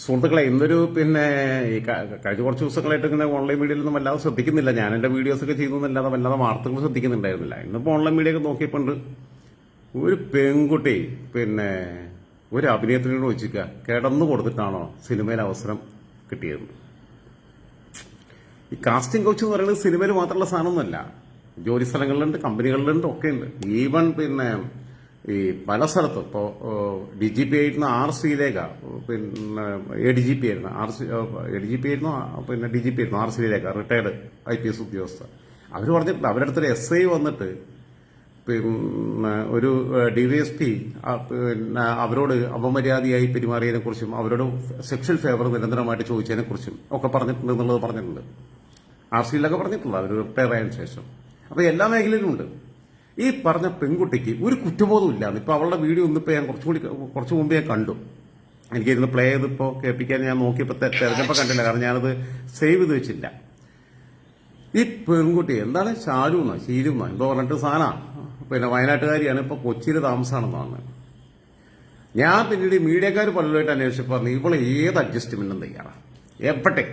സുഹൃത്തുക്കളെ ഇന്നൊരു പിന്നെ ഈ കഴിഞ്ഞ കുറച്ച് ദിവസങ്ങളായിട്ട് ഇങ്ങനെ ഓൺലൈൻ മീഡിയയിലൊന്നും വല്ലാതെ ശ്രദ്ധിക്കുന്നില്ല. ഞാൻ എന്റെ വീഡിയോസൊക്കെ ചെയ്യുന്നതല്ലാതെ വല്ലാതെ വാർത്തകൾ ശ്രദ്ധിക്കുന്നുണ്ടായിരുന്നില്ല. ഇന്നിപ്പോൾ ഓൺലൈൻ മീഡിയ ഒക്കെ നോക്കിയപ്പോണ്ട് ഒരു പെൺകുട്ടി പിന്നെ ഒരു അഭിനേത്രിയോട് വെച്ചിരിക്കുക കിടന്നു കൊടുത്തിട്ടാണോ സിനിമയിൽ അവസരം കിട്ടിയത്? ഈ കാസ്റ്റിംഗ് കോച്ച് എന്ന് പറയുന്നത് സിനിമയിൽ മാത്രമുള്ള സാധനമൊന്നുമല്ല. ജോലി സ്ഥലങ്ങളിലുണ്ട് കമ്പനികളിലുണ്ട് ഒക്കെ ഉണ്ട് ഈവൻ പിന്നെ ഈ പല സ്ഥലത്തും. ഇപ്പോൾ ഡി ജി പി ആയിരുന്ന ആർ ശ്രീലേഖ പിന്നെ എ ഡി ജി പി ആയിരുന്നു. R C A D G P ആയിരുന്നു പിന്നെ ഡി ജി പി ആയിരുന്നു R Sreelekha retired I P S ഉദ്യോഗസ്ഥ അവർ പറഞ്ഞിട്ടുണ്ട് അവരുടെ അടുത്തൊരു എസ് ഐ വന്നിട്ട് പിന്നെ ഒരു ഡി വൈ എസ് പി പിന്നെ അവരോട് അപമര്യാദയായി പെരുമാറിയതിനെ കുറിച്ചും അവരോട് സെക്ഷൽ ഫേവർ നിരന്തരമായിട്ട് ചോദിച്ചതിനെ കുറിച്ചും ഒക്കെ പറഞ്ഞിട്ടുണ്ട് എന്നുള്ളത് പറഞ്ഞിട്ടുണ്ട്. ആർ സിയിലൊക്കെ പറഞ്ഞിട്ടുള്ളത് അവർ റിട്ടയർ ആയതിനു ശേഷം. അപ്പോൾ എല്ലാ മേഖലയിലും ഉണ്ട്. ഈ പറഞ്ഞ പെൺകുട്ടിക്ക് ഒരു കുറ്റബോധം ഇല്ല ഇപ്പൊ അവളുടെ വീഡിയോ ഒന്നിപ്പോൾ ഞാൻ കുറച്ചുകൂടി കുറച്ചു മുമ്പേ ഞാൻ കണ്ടു. എനിക്കിരുന്ന് പ്ലേ ചെയ്തിപ്പോ കേൾപ്പിക്കാൻ ഞാൻ നോക്കിയപ്പോൾ തെ- തെരഞ്ഞെടുപ്പ് കണ്ടില്ല കാരണം ഞാനത് സേവ് ചെയ്ത് വെച്ചില്ല. ഈ പെൺകുട്ടി എന്താണ്? ഷാരൂന്നോ? ഷീരുന്നോ? എന്തോ പറഞ്ഞിട്ട് സാധനമാണ് പിന്നെ വയനാട്ടുകാരിയാണ് ഇപ്പൊ കൊച്ചിയിൽ താമസമാണെന്നാണ് ഞാൻ പിന്നീട് മീഡിയക്കാർ പലരുമായിട്ട് അന്വേഷിച്ചപ്പോൾ പറഞ്ഞു ഇവളെ ഏത് അഡ്ജസ്റ്റ്മെന്റും തയ്യാറാണ് എവിടെ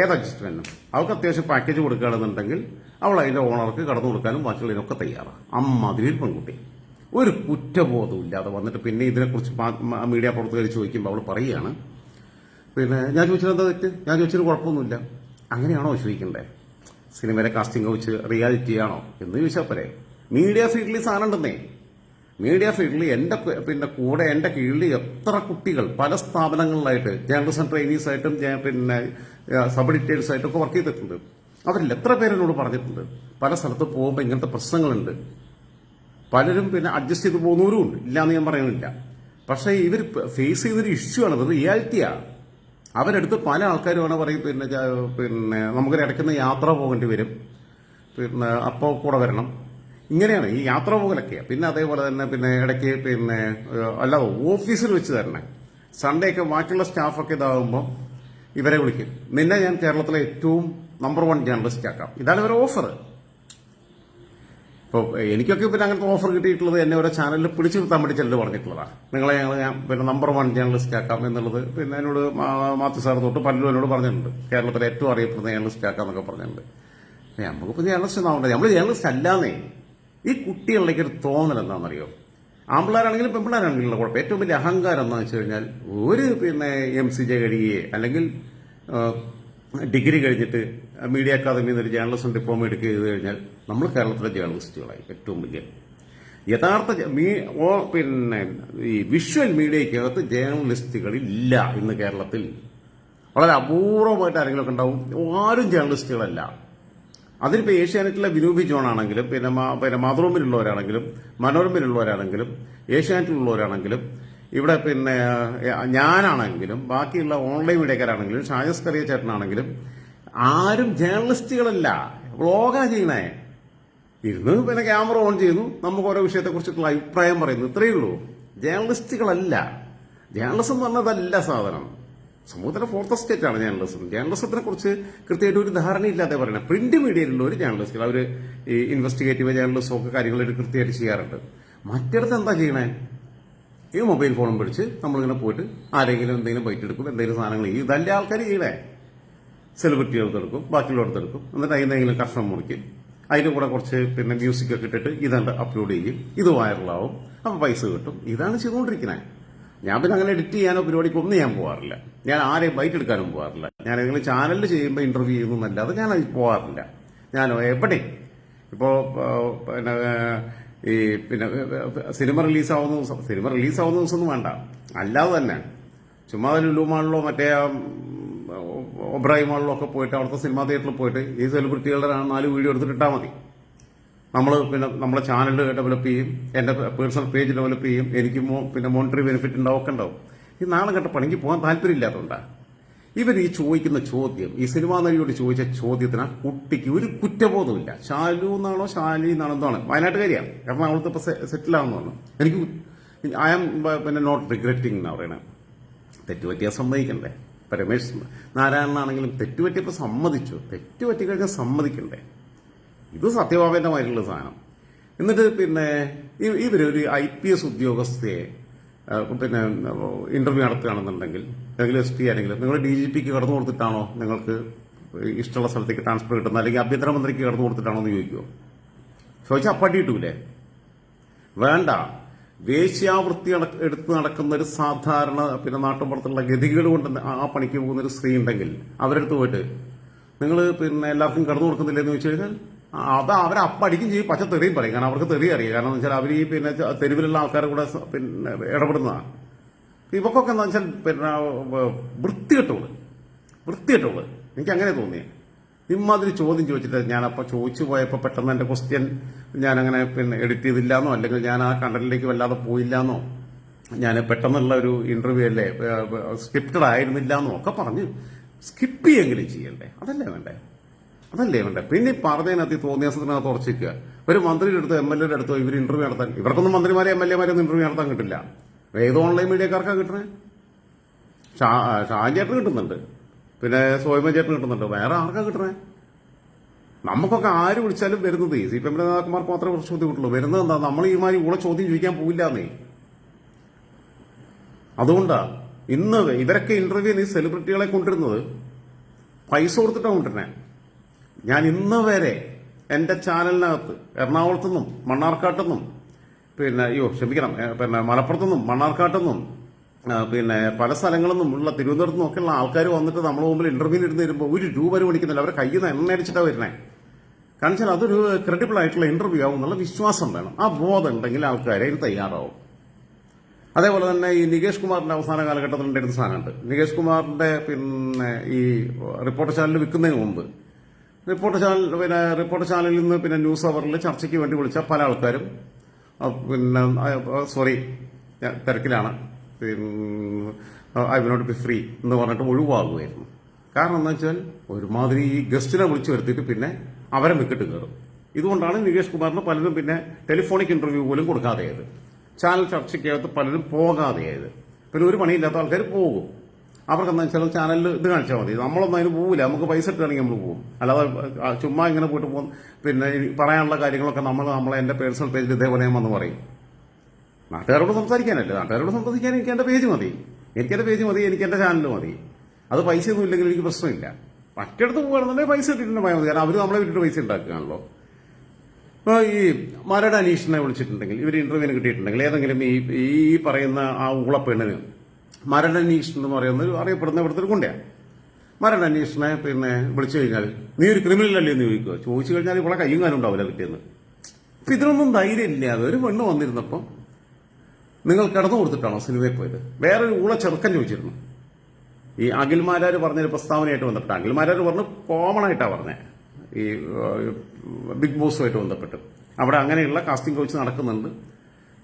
ഏത് അഡ്ജസ്റ്റ്മെന്റും അവൾക്ക് അത്യാവശ്യം പാക്കേജ് കൊടുക്കുകയാണെന്നുണ്ടെങ്കിൽ അവൾ അതിന്റെ ഓണർക്ക് കടന്നു കൊടുക്കാനും ബാക്കിയുള്ളതിനൊക്കെ തയ്യാറാണ് അമ്മാതിരി പെൺകുട്ടി. ഒരു കുറ്റബോധവും ഇല്ലാതെ വന്നിട്ട് പിന്നെ ഇതിനെക്കുറിച്ച് മീഡിയ പ്രവർത്തകർ ചോദിക്കുമ്പോൾ അവൾ പറയുകയാണ് പിന്നെ ഞാൻ ചോദിച്ചത് എന്താ തെറ്റ്? ഞാൻ ചോദിച്ചൊരു കുഴപ്പമൊന്നുമില്ല. അങ്ങനെയാണോ ചോദിക്കണ്ടേ സിനിമയിലെ കാസ്റ്റിംഗ് വെച്ച് റിയാലിറ്റി ആണോ? എന്ന് ചോദിച്ചാൽ പോരെ. മീഡിയ ഫീൽഡിൽ സാധനം ഉണ്ടെന്നേ. മീഡിയ ഫീൽഡിൽ എന്റെ പിന്നെ കൂടെ എന്റെ കീഴിൽ എത്ര കുട്ടികൾ പല സ്ഥാപനങ്ങളിലായിട്ട് ജേർണലിസം ട്രെയിനീസ് ആയിട്ടും പിന്നെ സബ് എഡിറ്റേഴ്സ് ആയിട്ടും ഒക്കെ വർക്ക് ചെയ്തിട്ടുണ്ട്. അവരിൽ എത്ര പേരെന്നോട് പറഞ്ഞിട്ടുണ്ട്. പല സ്ഥലത്ത് പോകുമ്പോൾ ഇങ്ങനത്തെ പ്രശ്നങ്ങളുണ്ട്. പലരും പിന്നെ അഡ്ജസ്റ്റ് ചെയ്ത് പോകുന്നവരും ഉണ്ട്. ഇല്ലാന്ന് ഞാൻ പറയുന്നില്ല. പക്ഷേ ഇവർ ഫേസ് ചെയ്തൊരു ഇഷ്യൂ ആണ്. അത് റിയാലിറ്റിയാണ് അവരെടുത്ത് പല ആൾക്കാരുമാണ് പറയും പിന്നെ പിന്നെ നമുക്കൊരു ഇടയ്ക്കുന്ന യാത്ര പോകേണ്ടി വരും. പിന്നെ അപ്പോൾ കൂടെ വരണം. ഇങ്ങനെയാണ് ഈ യാത്ര പോകലൊക്കെ. പിന്നെ അതേപോലെ തന്നെ പിന്നെ ഇടയ്ക്ക് പിന്നെ അല്ലാതെ ഓഫീസിൽ വെച്ച് തരണേ. സൺഡേ ഒക്കെ ബാക്കിയുള്ള സ്റ്റാഫൊക്കെ ഇതാകുമ്പോൾ ഇവരെ വിളിക്കും. നിന്നെ ഞാൻ കേരളത്തിലെ ഏറ്റവും നമ്പർ വൺ ജേർണലിസ്റ്റ് ആക്കാം. ഇതാണ് ഇവരുടെ ഓഫർ ഇപ്പോൾ എനിക്കൊക്കെ പിന്നെ അങ്ങനത്തെ ഓഫർ കിട്ടിയിട്ടുള്ളത് എന്നെ ഓരോ ചാനലിൽ പിടിച്ചു നിർത്താൻ വേണ്ടി ചിലർ പറഞ്ഞിട്ടുള്ളതാണ് നിങ്ങളെ ഞങ്ങൾ ഞാൻ പിന്നെ നമ്പർ വൺ ജേർണലിസ്റ്റ് ആക്കാം എന്നുള്ളത് പിന്നെ എന്നോട് മാത്യു സാർ തൊട്ട് പലരും എന്നോട് പറഞ്ഞിട്ടുണ്ട്. കേരളത്തിലെ ഏറ്റവും അറിയപ്പെടുന്ന ജേർണലിസ്റ്റ് ആക്കാം എന്നൊക്കെ പറഞ്ഞിട്ടുണ്ട് നമുക്കിപ്പോൾ ജേർണലിസ്റ്റ് ഒന്നാവണ്ടേ നമ്മൾ ജേർണലിസ്റ്റ് അല്ലാന്നേ. ഈ കുട്ടികളിലേക്ക് ഒരു തോന്നൽ എന്താണെന്നറിയോ? ആമ്പിള്ളേരാണെങ്കിലും പെമ്പിള്ളേരാണെങ്കിലും കുഴപ്പം. ഏറ്റവും വലിയ അഹങ്കാരം എന്താണെന്ന് വെച്ച് കഴിഞ്ഞാൽ ഒരു പിന്നെ എം സി ജെ കഴിയുകയെ അല്ലെങ്കിൽ ഡിഗ്രി കഴിഞ്ഞിട്ട് മീഡിയ അക്കാദമിയിൽ നിന്ന് ഒരു ജേർണലിസം ഡിപ്ലോമ എടുക്കുക ചെയ്ത് കഴിഞ്ഞാൽ നമ്മൾ കേരളത്തിലെ ജേർണലിസ്റ്റുകളായി ഏറ്റവും വലിയ. യഥാർത്ഥ മീ- ഓ പിന്നെ ഈ വിഷ്വൽ മീഡിയക്കകത്ത് ജേർണലിസ്റ്റുകളില്ല ഇന്ന് കേരളത്തിൽ. വളരെ അപൂർവമായിട്ട് ആരെങ്കിലുമൊക്കെ ഉണ്ടാവും. ആരും ജേർണലിസ്റ്റുകളല്ല അതിനിപ്പോൾ ഏഷ്യാനെറ്റിലെ വിനൂപി ജോൺ ആണെങ്കിലും പിന്നെ പിന്നെ മാതൃഭൂമിയിലുള്ളവരാണെങ്കിലും മനോരമയിലുള്ളവരാണെങ്കിലും ഏഷ്യാനെറ്റിലുള്ളവരാണെങ്കിലും ഇവിടെ പിന്നെ ഞാനാണെങ്കിലും ബാക്കിയുള്ള ഓൺലൈൻ മീഡിയക്കാരാണെങ്കിലും ഷാജസ് കറിയ ചേട്ടനാണെങ്കിലും ആരും ജേർണലിസ്റ്റുകളല്ല വ്ളോഗാ ചെയ്യണേ ഇരുന്ന് പിന്നെ ക്യാമറ ഓൺ ചെയ്യുന്നു. നമുക്ക് ഓരോ വിഷയത്തെക്കുറിച്ചിട്ടുള്ള അഭിപ്രായം പറയുന്നു. ഇത്രയേ ഉള്ളൂ. ജേർണലിസ്റ്റുകളല്ല ജേർണലിസം പറഞ്ഞതല്ല സാധനം. സമൂഹത്തിലെ ഫോർത്ത് സ്റ്റേറ്റ് ആണ് ജേർണലിസം ജേർണലിസത്തിനെ കുറിച്ച് കൃത്യമായിട്ട് ഒരു ധാരണയില്ലാതെ പറയുന്നത് പ്രിന്റ് മീഡിയയിലുള്ള ഒരു ജേർണലിസ്റ്റുകൾ അവർ ഈ ഇൻവെസ്റ്റിഗേറ്റീവ് ജേർണലിസം ഒക്കെ കാര്യങ്ങളൊരു കൃത്യമായിട്ട് ചെയ്യാറുണ്ട്. മറ്റിടത്ത് എന്താ ചെയ്യണേ? ഈ മൊബൈൽ ഫോണും പിടിച്ച് നമ്മളിങ്ങനെ പോയിട്ട് ആരെങ്കിലും എന്തെങ്കിലും ബൈറ്റ് എടുക്കും എന്തെങ്കിലും സാധനങ്ങൾ ചെയ്യും. ഇതല്ലേ ആൾക്കാർ ചെയ്യണേ? സെലിബ്രിറ്റികൾക്ക് എടുക്കും എന്നിട്ട് അതിനെന്തെങ്കിലും കഷ്ണം മുറിക്കും. അതിന്റെ കൂടെ കുറച്ച് പിന്നെ മ്യൂസിക് ഒക്കെ ഇട്ടിട്ട് ഇതാണ്ട് അപ്ലോഡ് ചെയ്യും. ഇത് വൈറലാവും അപ്പം പൈസ കിട്ടും. ഇതാണ് ചെയ്തുകൊണ്ടിരിക്കുന്നത് ഞാൻ പിന്നെ അങ്ങനെ എഡിറ്റ് ചെയ്യാനോ പരിപാടിക്ക് ഒന്നും ഞാൻ പോകാറില്ല ഞാൻ ആരെയും ബൈറ്റ് എടുക്കാനും പോകാറില്ല ഞാൻ ഏതെങ്കിലും ചാനലിൽ ചെയ്യുമ്പോൾ ഇന്റർവ്യൂ ചെയ്യുന്നതല്ലാതെ ഞാൻ പോകാറില്ല ഞാൻ എവിടെ? ഇപ്പോൾ പിന്നെ ഈ പിന്നെ സിനിമ റിലീസാവുന്ന ദിവസം സിനിമ റിലീസാവുന്ന ദിവസം ഒന്നും വേണ്ട. അല്ലാതെ തന്നെ. ചുമ്മാ ലുലുമാളിലോ മറ്റേ ഒബ്രാഹിമാളിലോ ഒക്കെ പോയിട്ട് അവിടുത്തെ സിനിമാ തിയേറ്ററിൽ പോയിട്ട് ഈ സെലിബ്രിറ്റികളുടെ നാല് വീഡിയോ എടുത്തിട്ട് ഇട്ടാൽ മതി. നമ്മൾ പിന്നെ നമ്മുടെ ചാനൽ ഡെവലപ്പ് ചെയ്യും എന്റെ പേഴ്സണൽ പേജ് ഡെവലപ്പ് ചെയ്യും എനിക്ക് പിന്നെ മോണിറ്ററി ബെനിഫിറ്റ് ഉണ്ടാവും ഒക്കെ ഉണ്ടാവും. ഈ നാളെ കണ്ട പണിക്ക് പോകാൻ താല്പര്യമില്ലാത്തതുകൊണ്ടാ. ഇവർ ഈ ചോദിക്കുന്ന ചോദ്യം ഈ സിനിമാ നടിയോട് ചോദിച്ച ചോദ്യത്തിന് ആ കുട്ടിക്ക് ഒരു കുറ്റബോധമില്ല ശാലു എന്നാണോ ശാലി എന്നാണോ എന്താണ് വയനാട്ടുകാരിയാണ്. കാരണം ഇപ്പൊ സെറ്റിൽ ആണെന്ന് എനിക്ക് ഐ ആം പിന്നെ നോട്ട് റിഗ്രറ്റിംഗ് എന്നാ പറയണത് തെറ്റുപറ്റിയാൽ സമ്മതിക്കണ്ടേ? ഇപ്പൊ നാരായണനാണെങ്കിലും തെറ്റുപറ്റിയപ്പോൾ സമ്മതിച്ചു. തെറ്റുപറ്റി കഴിഞ്ഞാൽ സമ്മതിക്കണ്ടേ? ഇത് സത്യഭാവേന്റെ മാതിരിയുള്ള സാധനം. എന്നിട്ട് പിന്നെ ഇവരൊരു ഐ പി എസ് ഉദ്യോഗസ്ഥയെ പിന്നെ ഇന്റർവ്യൂ നടത്തുകയാണെന്നുണ്ടെങ്കിൽ അല്ലെങ്കിൽ എസ് പി ആണെങ്കിലും നിങ്ങൾ ഡി ജി പിക്ക് കടന്നു കൊടുത്തിട്ടാണോ നിങ്ങൾക്ക് ഇഷ്ടമുള്ള സ്ഥലത്തേക്ക് ട്രാൻസ്ഫർ കിട്ടുന്നത്? അല്ലെങ്കിൽ ആഭ്യന്തരമന്ത്രിക്ക് കടന്നു കൊടുത്തിട്ടാണോ എന്ന് ചോദിക്കുമോ ചോദിച്ചാൽ അപ്പാട്ടി കിട്ടൂലേ വേണ്ട. വേശ്യാവൃത്തി എടുത്ത് നടക്കുന്ന ഒരു സാധാരണ പിന്നെ നാട്ടുമ്പുറത്തുള്ള ഗതികേട് കൊണ്ട് ആ പണിക്ക് പോകുന്ന ഒരു സ്ത്രീ ഉണ്ടെങ്കിൽ അവരെടുത്ത് പോയിട്ട് നിങ്ങൾ പിന്നെ എല്ലാവർക്കും കടന്നു കൊടുക്കുന്നില്ലെന്ന് ചോദിച്ചു കഴിഞ്ഞാൽ അത് അവർ അപ്പടിക്കും ചെയ്യും. പച്ച തെറിയും പറയും. കാരണം അവർക്ക് തെറി അറിയാം. കാരണം എന്ന് വെച്ചാൽ അവർ ഈ പിന്നെ തെരുവിലുള്ള ആൾക്കാരെ കൂടെ പിന്നെ ഇടപെടുന്നതാണ്. ഇവക്കൊക്കെ എന്താ വെച്ചാൽ പിന്നെ വൃത്തികെട്ടോൾ വൃത്തികെട്ടോൾ എനിക്ക് അങ്ങനെ തോന്നിയേ. ഇമാതിരി ചോദ്യം ചോദിച്ചിട്ട് ഞാനപ്പോൾ ചോദിച്ചു പോയപ്പോൾ പെട്ടെന്ന് എന്റെ ക്വസ്റ്റ്യൻ ഞാൻ അങ്ങനെ പിന്നെ എഡിറ്റ് ചെയ്തില്ലാന്നോ അല്ലെങ്കിൽ ഞാൻ ആ കണ്ടന്റിലേക്ക് വല്ലാതെ പോയില്ലാന്നോ ഞാൻ പെട്ടെന്നുള്ള ഒരു ഇന്റർവ്യൂ അല്ലേ സ്ക്രിപ്റ്റഡ് ആയിരുന്നില്ലാന്നോ ഒക്കെ പറഞ്ഞ്. സ്കിപ്പ് ചെയ്യെങ്കിലും ചെയ്യണ്ടേ. അതല്ലേ വേണ്ടേ? അതല്ലേ വേണ്ട പിന്നെ ഈ പറഞ്ഞതിനകത്ത് ഈ തോന്നിയാസത്തിനകത്ത് ഉറച്ചിരിക്കുക. ഒരു മന്ത്രിയുടെ അടുത്തോ എം എൽ എയുടെ അടുത്തോ ഇവർ ഇന്റർവ്യൂ നടത്താൻ ഇവർക്കൊന്നും മന്ത്രിമാരെ എം എൽ എമാരെ ഒന്നും ഇന്റർവ്യൂ നടത്താൻ കിട്ടില്ല. ഏത് ഓൺലൈൻ മീഡിയക്കാർക്കാണ് കിട്ടണേ? ഷാ ഷാജേട്ടന് കിട്ടുന്നുണ്ട്. പിന്നെ സോയ്മ ചേട്ടൻ കിട്ടുന്നുണ്ട്. വേറെ ആർക്കാണ് കിട്ടണേ? നമുക്കൊക്കെ ആര് വിളിച്ചാലും വരുന്നത്? സി പി എമ്മിന്റെ നേതാക്കന്മാർക്ക് മാത്രമേ കുറച്ച് ബുദ്ധിമുട്ടുള്ളൂ. വരുന്നത് എന്താ? നമ്മൾ ഈ മാതിരി ചോദ്യം ചോദിക്കാൻ പോയില്ലാന്നേ അതുകൊണ്ടാ ഇന്ന് ഇവരൊക്കെ ഇന്റർവ്യൂ ഈ സെലിബ്രിറ്റികളെ കൊണ്ടിരുന്നത് പൈസ കൊടുത്തിട്ടാണ് കൊണ്ടിരുന്നത് ഞാൻ ഇന്ന് വരെ എന്റെ ചാനലിനകത്ത് എറണാകുളത്തു നിന്നും മണ്ണാർക്കാട്ടു നിന്നും പിന്നെ അയ്യോ ക്ഷമിക്കണം പിന്നെ മലപ്പുറത്തു നിന്നും മണ്ണാർക്കാട്ടു നിന്നും പിന്നെ പല സ്ഥലങ്ങളിൽ നിന്നും ഉള്ള തിരുവനന്തപുരത്ത് നിന്നൊക്കെയുള്ള ആൾക്കാർ വന്നിട്ട് നമ്മുടെ മുമ്പിൽ ഇന്റർവ്യൂ ഇരുന്ന് വരുമ്പോൾ ഒരു രൂപ വിളിക്കുന്നില്ല അവരെ കയ്യിൽ നിന്ന് എണ്ണ അടിച്ചിട്ടാണ് വരുന്നത് കാരണം വെച്ചാൽ അതൊരു ക്രെഡിബിൾ ആയിട്ടുള്ള ഇന്റർവ്യൂ ആവും എന്നുള്ള വിശ്വാസം വേണം. ആ ബോധം ഉണ്ടെങ്കിൽ ആൾക്കാരെ അതിന് തയ്യാറാവും. അതേപോലെ തന്നെ ഈ നികേഷ് കുമാറിന്റെ അവസാന കാലഘട്ടത്തിൽ ഉണ്ടായിരുന്ന സാധനമുണ്ട്. നികേഷ് കുമാറിന്റെ പിന്നെ ഈ റിപ്പോർട്ടർ ചാനൽ വിൽക്കുന്നതിന് മുമ്പ് റിപ്പോർട്ടർ ചാനൽ പിന്നെ റിപ്പോർട്ടർ ചാനലിൽ നിന്ന് പിന്നെ ന്യൂസ് അവറിൽ ചർച്ചയ്ക്ക് വേണ്ടി വിളിച്ച പല ആൾക്കാരും പിന്നെ സോറി തിരക്കിലാണ്. I will not be free എന്ന് പറഞ്ഞിട്ട് ഒഴിവാകുമായിരുന്നു. കാരണം എന്താ വെച്ചാൽ ഒരുമാതിരി ഈ ഗസ്റ്റിനെ വിളിച്ചു വരുത്തിയിട്ട് പിന്നെ അവരെ വിക്കറ്റ് കയറും ഇതുകൊണ്ടാണ് നികേഷ് കുമാറിന് പലരും പിന്നെ ടെലിഫോണിക് ഇന്റർവ്യൂ പോലും കൊടുക്കാതെയായത്. ചാനൽ ചർച്ചയ്ക്കകത്ത് പലരും പോകാതെയായത്. പിന്നെ ഒരു പണിയില്ലാത്ത ആൾക്കാർ പോകും. അവർക്ക് എന്താ വെച്ചാൽ ചാനലിൽ ഇത് കാണിച്ചാൽ മതി. നമ്മളൊന്നും അതിന് പോവില്ല. നമുക്ക് പൈസ ഇട്ടാണെങ്കിൽ നമ്മൾ പോകും അല്ലാതെ ചുമ്മാ ഇങ്ങനെ പോയിട്ട് പോകും. പിന്നെ പറയാനുള്ള കാര്യങ്ങളൊക്കെ നമ്മൾ നമ്മളെ എന്റെ പേഴ്സണൽ പേജിൽ ഇതേപോലെ ഞാൻ വന്ന് പറയും. നാട്ടുകാരോട് സംസാരിക്കാനല്ലേ? നാട്ടുകാരോട് സംസാരിക്കാൻ എനിക്ക് എന്റെ പേജ് മതി. എനിക്ക് എന്റെ പേജ് മതി. എനിക്ക് എന്റെ ചാനൽ മതി. അത് പൈസ ഒന്നും ഇല്ലെങ്കിൽ എനിക്ക് പ്രശ്നമില്ല. മറ്റിടത്ത് പോകുകയാണെന്നുണ്ടെങ്കിൽ പൈസ ഇട്ടിട്ടുണ്ട് ഭയം മതി. കാരണം അവർ നമ്മളെ വിട്ടിട്ട് പൈസ ഉണ്ടാക്കുകയാണല്ലോ ഇപ്പോൾ ഈ മരട് അനീഷിനെ വിളിച്ചിട്ടുണ്ടെങ്കിൽ ഇവർ ഇന്റർവ്യൂവിന് കിട്ടിയിട്ടുണ്ടെങ്കിൽ ഏതെങ്കിലും ഈ ഈ പറയുന്ന ആ ഊളപ്പെണ്ണിന് അനീഷ് എന്ന് പറയുന്ന ഒരു അറിയപ്പെടുന്ന ഇവിടുത്തെ ഒരു ഗുണ്ടയാണ്. മരണാന്വേഷണെ പിന്നെ വിളിച്ചു കഴിഞ്ഞാൽ നീ ഒരു ക്രിമിനൽ അല്ലേ? എന്ന് ചോദിക്കുക. ചോദിച്ചു കഴിഞ്ഞാൽ ഇവിടെ കയ്യും കാലും ഉണ്ടാവില്ല കിട്ടിയെന്ന്. അപ്പൊ ഇതിനൊന്നും ധൈര്യമില്ലാതെ ഒരു പെണ്ണ് വന്നിരുന്നപ്പോൾ നിങ്ങൾ കിടന്നു കൊടുത്തിട്ടാണോ സിനിമയിൽ പോയത്? വേറൊരു ഊള ചെറുക്കൻ ചോദിച്ചിരുന്നു. ഈ അഖിൽമാരാർ പറഞ്ഞൊരു പ്രസ്താവനയായിട്ട് ബന്ധപ്പെട്ട് അഖിൽമാരാർ പറഞ്ഞു കോമൺ ആയിട്ടാണ് പറഞ്ഞത് ഈ ബിഗ് ബോസുമായിട്ട് ബന്ധപ്പെട്ട്. അവിടെ അങ്ങനെയുള്ള കാസ്റ്റിംഗ് കോച്ച് നടക്കുന്നുണ്ട്.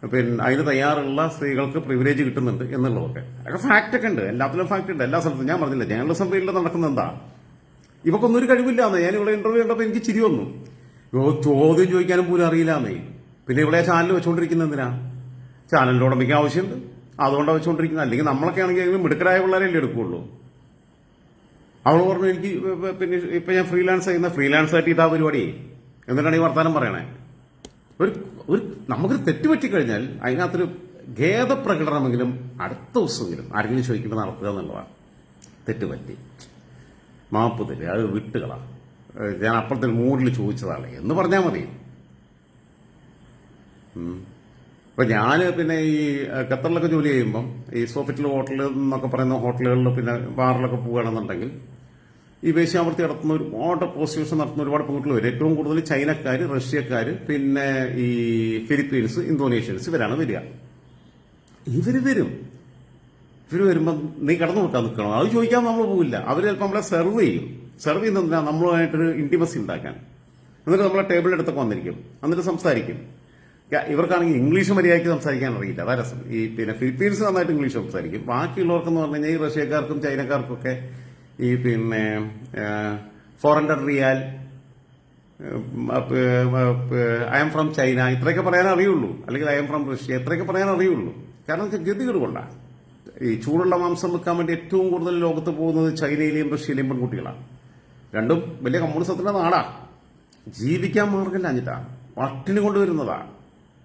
പിന്നെ അതിന് തയ്യാറുള്ള സ്ത്രീകൾക്ക് പ്രിവിലേജ് കിട്ടുന്നുണ്ട് എന്നുള്ളതൊക്കെ. അതൊക്കെ ഫാക്റ്റ് ഒക്കെ ഉണ്ട്. എല്ലാത്തിലും ഫാക്റ്റ് ഉണ്ട്. എല്ലാ സ്ഥലത്തും. ഞാൻ പറഞ്ഞില്ല ജേർണലിസം ഫീൽഡിൽ നടക്കുന്ന എന്താ? ഇവക്കൊന്നും ഒരു കഴിവില്ലാന്ന് ഞാൻ ഇവിടെ ഇന്റർവ്യൂ കണ്ടപ്പോൾ എനിക്ക് ചിരി വന്നു. ചോദ്യം ചോദിക്കാനും പോലും അറിയില്ലാന്നേ പിന്നെ ഇവിടെ ചാനൽ വെച്ചുകൊണ്ടിരിക്കുന്ന എന്തിനാ? ചാനലിന്റെ ഉടമയ്ക്ക് ആവശ്യമുണ്ട്. അതുകൊണ്ടാണ് വെച്ചുകൊണ്ടിരിക്കുന്നത് അല്ലെങ്കിൽ നമ്മളൊക്കെ ആണെങ്കിൽ മിടുക്കരായ പിള്ളേരല്ലേ എടുക്കുള്ളൂ. അവൾ പറഞ്ഞു എനിക്ക് പിന്നെ ഇപ്പൊ ഞാൻ ഫ്രീലാൻസ് ചെയ്യുന്ന ഫ്രീലാൻസ് ആയിട്ട് ഇതാ പരിപാടി. എന്നിട്ടാണ് ഈ വർത്താനം പറയണേ. ഒരു ഒരു നമുക്കൊരു തെറ്റ് പറ്റിക്കഴിഞ്ഞാൽ അതിനകത്തൊരു ഖേദപ്രകടനമെങ്കിലും അടുത്ത ദിവസമെങ്കിലും ആരെങ്കിലും ചോദിക്കുമ്പോൾ നടത്തുക എന്നുള്ളതാണ്. തെറ്റ് പറ്റി മാപ്പ് തരിക അത് വിട്ടുകളാണ് ഞാൻ അപ്പുറത്തെ മൂഡിൽ ചോദിച്ചതാണ്. എന്ന് പറഞ്ഞാൽ മതി. ഇപ്പൊ ഞാൻ പിന്നെ ഈ ഖത്തറിലൊക്കെ ജോലി ചെയ്യുമ്പം ഈ സോഫിറ്റിൽ ഹോട്ടലിൽ എന്നൊക്കെ പറയുന്ന ഹോട്ടലുകളിൽ പിന്നെ ബാറിലൊക്കെ പോവുകയാണെന്നുണ്ടെങ്കിൽ ഈ വേശ്യാവൃത്തി നടത്തുന്ന ഒരുപാട് പ്രോസിക്യൂഷൻ നടത്തുന്ന ഒരുപാട് പെൺകുട്ടികൾ വരും. ഏറ്റവും കൂടുതൽ ചൈനക്കാർ റഷ്യക്കാർ പിന്നെ ഈ ഫിലിപ്പീൻസ് ഇന്തോനേഷ്യൻസ് ഇവരാണ് വരിക. ഇവർ വരും. ഇവർ വരുമ്പോൾ നീ കടന്നു നോക്കാൻ നിൽക്കണം? അത് ചോദിക്കാൻ നമ്മൾ പോകില്ല അവർ ചിലപ്പോൾ നമ്മളെ സെർവ് ചെയ്യും. സെർവ് ചെയ്യുന്നതിനാ നമ്മളുമായിട്ടൊരു ഇന്റിമസി ഉണ്ടാക്കാൻ. എന്നിട്ട് നമ്മളെ ടേബിൾ അടുത്തൊക്കെ വന്നിരിക്കും. എന്നിട്ട് സംസാരിക്കും. ഇവർക്കാണെങ്കിൽ ഇംഗ്ലീഷ് മര്യാദയ്ക്ക് സംസാരിക്കാൻ അറിയില്ല. അതാ രസം. ഈ പിന്നെ ഫിലിപ്പീൻസ് നന്നായിട്ട് ഇംഗ്ലീഷ് സംസാരിക്കും. ബാക്കിയുള്ളവർക്കെന്ന് പറഞ്ഞു കഴിഞ്ഞാൽ ഈ റഷ്യക്കാർക്കും ചൈനക്കാർക്കൊക്കെ ഈ പിന്നെ ഫോർ ഹൺഡ്രഡ് റിയാൽ ഐ എം ഫ്രം ചൈന ഇത്രയൊക്കെ പറയാൻ അറിയുള്ളൂ. അല്ലെങ്കിൽ ഐ എം ഫ്രം റഷ്യ ഇത്രയൊക്കെ പറയാൻ അറിയുള്ളൂ. കാരണം ഗതികേട് കൊണ്ടാണ് ഈ ചൂടുള്ള മാംസം വെക്കാൻ വേണ്ടി ഏറ്റവും കൂടുതൽ ലോകത്ത് പോകുന്നത് ചൈനയിലെയും റഷ്യയിലെയും പെൺകുട്ടികളാണ്. രണ്ടും വലിയ കമ്മ്യൂണിസത്തിന്റെ നാടാ. ജീവിക്കാൻ മാർഗമില്ല ലാഞ്ഞിട്ടാണ് പട്ടിണി കൊണ്ടുവരുന്നതാണ്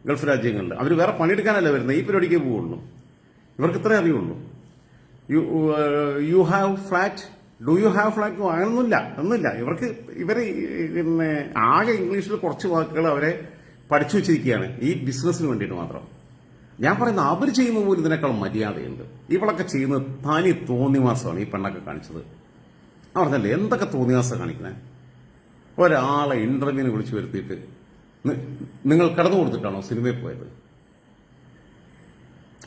ഗൾഫ് രാജ്യങ്ങളിൽ. അവർ വേറെ പണിയെടുക്കാനല്ല വരുന്നത് ഈ പരിപാടിക്കേ പോവുള്ളൂ. ഇവർക്ക് ഇത്രേ അറിയുള്ളൂ you you have flat do you have flat അങ്ങനൊന്നുമില്ല ഒന്നുമില്ല. ഇവർക്ക് ഇവർ പിന്നെ ആകെ ഇംഗ്ലീഷിൽ കുറച്ച് വാക്കുകൾ അവരെ പഠിച്ചു വെച്ചിരിക്കുകയാണ്. ഈ ബിസിനസ്സിന് വേണ്ടിയിട്ട് മാത്രം. ഞാൻ പറയുന്ന അവർ ചെയ്യുന്ന പോലും ഇതിനേക്കാൾ മര്യാദയുണ്ട്. ഇവളൊക്കെ ചെയ്യുന്നത് തനി തോന്നിവാസമാണ് ഈ പെണ്ണൊക്കെ കാണിച്ചത്. പറഞ്ഞല്ലേ എന്തൊക്കെ തോന്നിവാസം കാണിക്കുന്നത്? ഒരാളെ ഇന്റർവ്യൂവിന് വിളിച്ചു വരുത്തിയിട്ട് നിങ്ങൾ കടന്നു കൊടുത്തിട്ടാണോ സിനിമയിൽ പോയത്?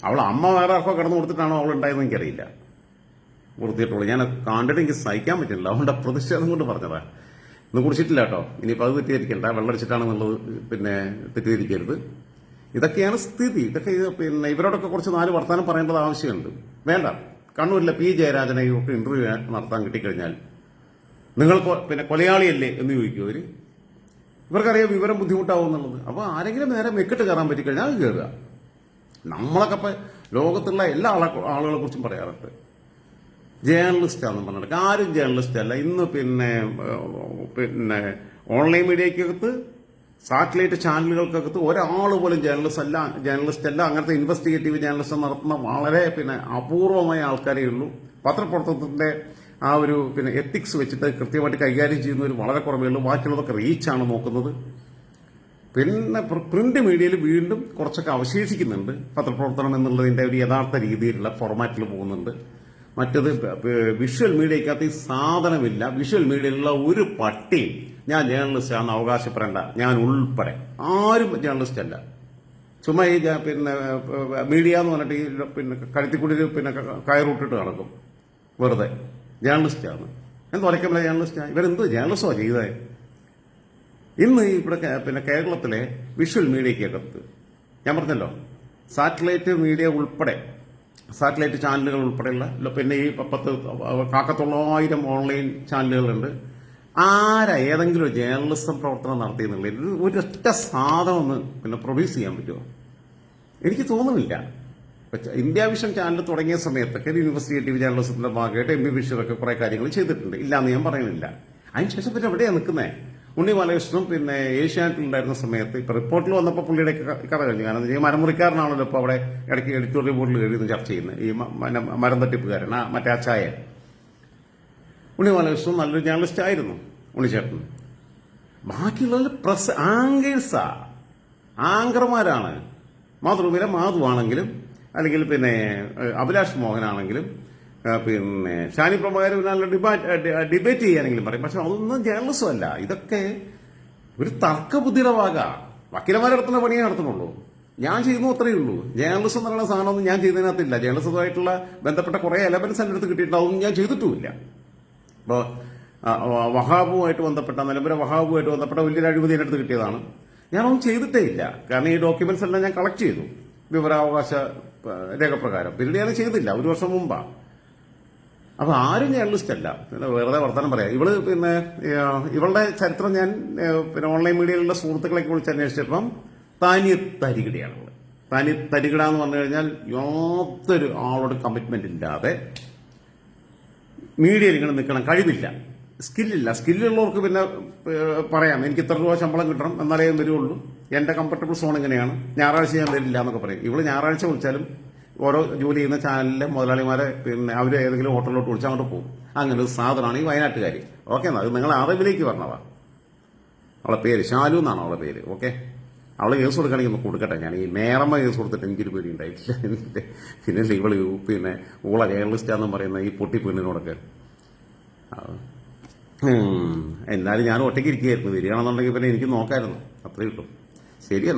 അവൾ അമ്മ വേറെ ആർക്കോ കടന്നു കൊടുത്തിട്ടാണോ അവൾ ഉണ്ടായതെന്ന് എനിക്കറിയില്ല. വൃത്തിയിട്ടുള്ളൂ ഞാൻ കണ്ടിട്ട് എനിക്ക് സഹിക്കാൻ പറ്റില്ല. അതുകൊണ്ട് പ്രതിഷേധം കൊണ്ട് പറഞ്ഞതാ. ഇന്ന് കുടിച്ചിട്ടില്ല കേട്ടോ. ഇനിയിപ്പോൾ അത് തെറ്റിദ്ധരിക്കണ്ട. വെള്ളടിച്ചിട്ടാണെന്നുള്ളത് പിന്നെ തെറ്റിദ്ധരിക്കരുത്. ഇതൊക്കെയാണ് സ്ഥിതി. ഇതൊക്കെ ഇത് പിന്നെ ഇവരോടൊക്കെ കുറച്ച് നാല് വർത്തമാനം പറയേണ്ടത് ആവശ്യമുണ്ട്. വേണ്ട. കണ്ണൂരിലെ പി. ജയരാജനെ ഒക്കെ ഇന്റർവ്യൂ നടത്താൻ കിട്ടിക്കഴിഞ്ഞാൽ നിങ്ങൾ പിന്നെ കൊലയാളിയല്ലേ എന്ന് ചോദിക്കും അവർ. ഇവർക്കറിയാം വിവരം ബുദ്ധിമുട്ടാവും എന്നുള്ളത്. അപ്പോൾ ആരെങ്കിലും നേരെ മെക്കിട്ട് കയറാൻ പറ്റിക്കഴിഞ്ഞാൽ അത് കയറുക നമ്മളൊക്കെ ഇപ്പൊ ലോകത്തുള്ള എല്ലാ ആളെ ആളുകളെ കുറിച്ചും പറയാറുണ്ട്. ജേർണലിസ്റ്റ് ആണെന്ന് പറഞ്ഞിട്ട് ആരും ജേർണലിസ്റ്റ് അല്ല. ഇന്ന് പിന്നെ പിന്നെ ഓൺലൈൻ മീഡിയക്കകത്ത് സാറ്റലൈറ്റ് ചാനലുകൾക്കകത്ത് ഒരാൾ പോലും ജേർണലിസ്റ്റ് അല്ല ജേർണലിസ്റ്റ് അല്ല. അങ്ങനത്തെ ഇൻവെസ്റ്റിഗേറ്റീവ് ജേർണലിസ്റ്റ് നടത്തുന്ന വളരെ പിന്നെ അപൂർവമായ ആൾക്കാരേ ഉള്ളൂ. പത്രപ്രവർത്തനത്തിന്റെ ആ ഒരു പിന്നെ എത്തിക്സ് വെച്ചിട്ട് കൃത്യമായിട്ട് കൈകാര്യം ചെയ്യുന്നവർ വളരെ കുറവേ ഉള്ളൂ. ബാക്കിയുള്ളതൊക്കെ റീച്ചാണ് നോക്കുന്നത്. പിന്നെ പ്രിന്റ് മീഡിയയിൽ വീണ്ടും കുറച്ചൊക്കെ അവശേഷിക്കുന്നുണ്ട് പത്രപ്രവർത്തനം എന്നുള്ളതിന്റെ ഒരു യഥാർത്ഥ രീതിയിലുള്ള ഫോർമാറ്റിൽ പോകുന്നുണ്ട്. മറ്റത് വിഷ്വൽ മീഡിയക്കകത്ത് ഈ സാധനമില്ല. വിഷ്വൽ മീഡിയയിലുള്ള ഒരു പട്ടിയും ഞാൻ ജേർണലിസ്റ്റ് ആണെന്ന് അവകാശപ്പെടേണ്ട. ഞാൻ ഉൾപ്പെടെ. ആരും ജേർണലിസ്റ്റ് അല്ല. ചുമ്മാ ഈ പിന്നെ മീഡിയ എന്ന് പറഞ്ഞിട്ട് ഈ പിന്നെ കഴുത്തിക്കുടി പിന്നെ കയറൂട്ടിട്ട് നടക്കും. വെറുതെ. ജേർണലിസ്റ്റാണ് എന്ത് ഉറക്കമില്ല ജേർണലിസ്റ്റാണ് ഇവരെന്ത് ജേർണലിസ്റ്റോ ചെയ്തേ? ഇന്ന് ഇവിടെ പിന്നെ കേരളത്തിലെ വിഷ്വൽ മീഡിയക്കകത്ത് ഞാൻ പറഞ്ഞല്ലോ സാറ്റലൈറ്റ് മീഡിയ ഉൾപ്പെടെ സാറ്റലൈറ്റ് ചാനലുകൾ ഉൾപ്പെടെയുള്ള പിന്നെ ഈ പത്ത് കാക്കത്തൊള്ളായിരം ഓൺലൈൻ ചാനലുകളുണ്ട്. ആരാ ഏതെങ്കിലും ജേർണലിസം പ്രവർത്തനം നടത്തിയെന്നുള്ള ഒരൊറ്റ സാധനം ഒന്ന് പിന്നെ പ്രൊഡ്യൂസ് ചെയ്യാൻ പറ്റുമോ? എനിക്ക് തോന്നുന്നില്ല. ഇന്ത്യ വിഷൻ ചാനൽ തുടങ്ങിയ സമയത്തൊക്കെ യൂണിവേഴ്സിറ്റി ജേർണലിസത്തിന്റെ ഭാഗമായിട്ട് എം ബി ബഷീറൊക്കെ കുറെ കാര്യങ്ങൾ ചെയ്തിട്ടുണ്ട്. ഇല്ലാന്ന് ഞാൻ പറയുന്നില്ല. അതിനുശേഷം പിന്നെ എവിടെയാണ് നിൽക്കുന്നത് ഉണ്ണി ബാലകൃഷ്ണനും പിന്നെ ഏഷ്യാനെറ്റിൽ ഉണ്ടായിരുന്ന സമയത്ത് ഇപ്പൊ റിപ്പോർട്ടിൽ വന്നപ്പോൾ പുള്ളിയുടെ കഥ കഴിഞ്ഞു. കാരണം ഈ മരമുറിക്കാരനാണല്ലോ ഇപ്പൊ അവിടെ ഇടയ്ക്ക് എഡിറ്റോറിയൽ ബോർഡിൽ എഴുതുന്ന ചർച്ച ചെയ്യുന്നത്. ഈ മരം തട്ടിപ്പുകാരൻ ആ മറ്റേ അച്ചായൻ ചായ ഉണ്ണി ബാലകൃഷ്ണൻ നല്ലൊരു ജേർണലിസ്റ്റ് ആയിരുന്നു ഉണ്ണിച്ചേട്ടൻ. ബാക്കിയുള്ളവർ പ്രസ് ആങ്കേഴ്സാ ആങ്കർമാരാണ്. മാതൃഭൂമിയിലെ മാധുവാണെങ്കിലും അല്ലെങ്കിൽ പിന്നെ അഭിലാഷ് മോഹനാണെങ്കിലും പിന്നെ ഷാനി പ്രഭാകരൻ നല്ല ഡിബാറ്റ് ചെയ്യാനെങ്കിലും പറയും. പക്ഷെ അതൊന്നും ജേർണലിസം അല്ല. ഇതൊക്കെ ഒരു തർക്കബുദ്ധിയുടെ വാക വക്കീലന്മാരെ നടത്തുന്ന പണിയേ നടത്തുന്നുള്ളൂ. ഞാൻ ചെയ്യുന്നു അത്രയേ ഉള്ളൂ. ജേർണലിസം എന്നുള്ള സാധനമൊന്നും ഞാൻ ചെയ്തതിനകത്തില്ല ജേർണലിസമായിട്ടുള്ള ബന്ധപ്പെട്ട കുറെ എലമെന്റ്സ് എന്റെ അടുത്ത് കിട്ടിയിട്ടുണ്ട്. അതൊന്നും ഞാൻ ചെയ്തിട്ടുമില്ല. ഇപ്പോൾ വഹാബുമായിട്ട് ബന്ധപ്പെട്ട നിലമ്പര വഹാബുമായിട്ട് ബന്ധപ്പെട്ട വലിയൊരു അഴിമതി എന്റെ അടുത്ത് കിട്ടിയതാണ്. ഞാനൊന്നും ചെയ്തിട്ടേ ഇല്ല. കാരണം ഈ ഡോക്യുമെന്റ്സ് എല്ലാം ഞാൻ കളക്ട് ചെയ്തു. വിവരാവകാശ രേഖപ്രകാരം. പിന്നീട് ഞാൻ ചെയ്തില്ല. ഒരു വർഷം മുമ്പാ. അപ്പൊ ആരും ജേർണലിസ്റ്റ് അല്ല. പിന്നെ വെറുതെ വർത്തമാനം പറയാം. ഇവൾ പിന്നെ ഇവളുടെ ചരിത്രം ഞാൻ പിന്നെ ഓൺലൈൻ മീഡിയയിലുള്ള സുഹൃത്തുക്കളെ കുറിച്ച് അന്വേഷിച്ചപ്പം താനി തരികിടയാണ് ഇവൾ താനി തരികിട എന്ന് പറഞ്ഞു കഴിഞ്ഞാൽ യാതൊരു ആളോട് കമ്മിറ്റ്മെന്റ് ഇല്ലാതെ മീഡിയയിൽ ഇങ്ങനെ നിൽക്കണം. കഴിവില്ല. സ്കില്ലില്ല സ്കില്ലുള്ളവർക്ക് പിന്നെ പറയാം. എനിക്ക് ഇത്ര രൂപ ശമ്പളം കിട്ടണം എന്നാലേ വരുള്ളൂ എന്റെ കംഫർട്ടബിൾ സോൺ ഇങ്ങനെയാണ്. ഞായറാഴ്ച ഞാൻ വരില്ല എന്നൊക്കെ പറയും. ഇവൾ ഞായറാഴ്ച വിളിച്ചാലും ഓരോ ജോലി ചെയ്യുന്ന ചാനലിലെ മുതലാളിമാരെ പിന്നെ അവർ ഏതെങ്കിലും ഹോട്ടലിലോട്ട് വിളിച്ചാൽ അങ്ങോട്ട് പോകും. അങ്ങനെ ഒരു സാധനമാണ് ഈ വയനാട്ടുകാരി. ഓക്കെ എന്നാൽ അത് നിങ്ങൾ അറിവിലേക്ക് പറഞ്ഞതാ അവളെ പേര് ഷാലു എന്നാണ് അവളെ പേര്. ഓക്കെ? അവൾ കേസ് കൊടുക്കുകയാണെങ്കിൽ ഒന്ന് കൊടുക്കട്ടെ. ഞാൻ ഈ നേരമ്മ കേസ് കൊടുത്തിട്ട് എനിക്കൊരു പേടി ഉണ്ടായിട്ടില്ല. എന്നിട്ട് പിന്നെ ഇവൾ പിന്നെ ഊള കേരളിസ്റ്റാന്നും പറയുന്ന ഈ പൊട്ടി പെണ്ണിനോടൊക്കെ. എന്നാലും ഞാൻ ഒറ്റയ്ക്ക് ഇരിക്കുകയായിരുന്നു. വരികയാണെന്നുണ്ടെങ്കിൽ പിന്നെ എനിക്ക് നോക്കായിരുന്നു. അത്രയും കിട്ടും ശരി